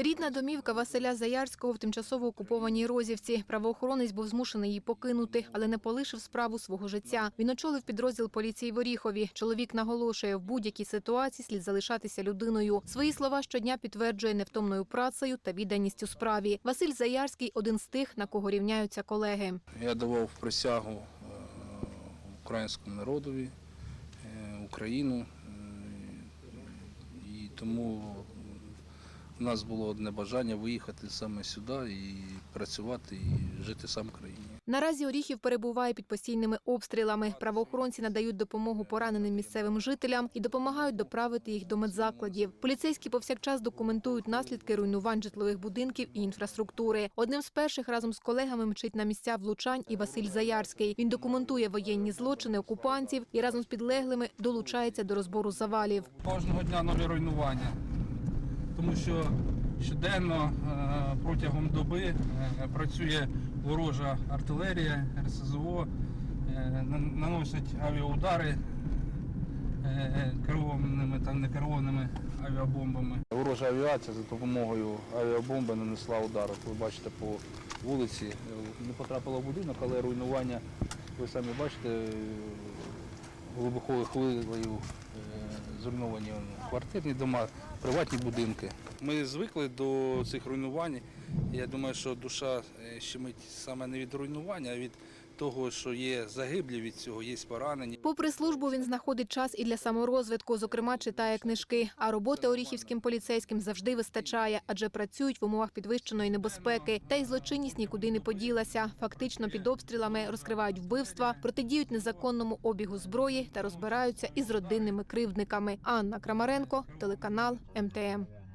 Рідна домівка Василя Заярського в тимчасово окупованій Розівці. Правоохоронець був змушений її покинути, але не полишив справу свого життя. Він очолив підрозділ поліції в Оріхові. Чоловік наголошує, в будь-якій ситуації слід залишатися людиною. Свої слова щодня підтверджує невтомною працею та відданістю справі. Василь Заярський один з тих, на кого рівняються колеги. Я давав присягу е, українському народові, е, Україну. е, І тому в нас було одне бажання виїхати саме сюди і працювати, і жити саме в країні. Наразі Оріхів перебуває під постійними обстрілами. Правоохоронці надають допомогу пораненим місцевим жителям і допомагають доправити їх до медзакладів. Поліцейські повсякчас документують наслідки руйнувань житлових будинків і інфраструктури. Одним з перших разом з колегами мчить на місця влучань і Василь Заярський. Він документує воєнні злочини окупантів і разом з підлеглими долучається до розбору завалів. Кожного дня нові руйнування, тому що щоденно е, протягом доби е, працює ворожа артилерія, РСЗО, е, наносять авіаудари керованими та некерованими авіабомбами. Ворожа авіація за допомогою авіабомби нанесла удар. От Ви бачите по вулиці, не потрапила в будинок, але руйнування, ви самі бачите, е, глибокою е, зруйновані квартирні дома, приватні будинки. Ми звикли до цих руйнувань. Я думаю, що душа е, щемить саме не від руйнування, а від того, що є загиблі від цього, є поранені. Попри службу, він знаходить час і для саморозвитку, зокрема читає книжки. А роботи оріхівським поліцейським завжди вистачає, адже працюють в умовах підвищеної небезпеки. Та й злочинність нікуди не поділася. Фактично під обстрілами розкривають вбивства, протидіють незаконному обігу зброї та розбираються із родинними кривдниками. Анна Крамаренко, телеканал МТМ.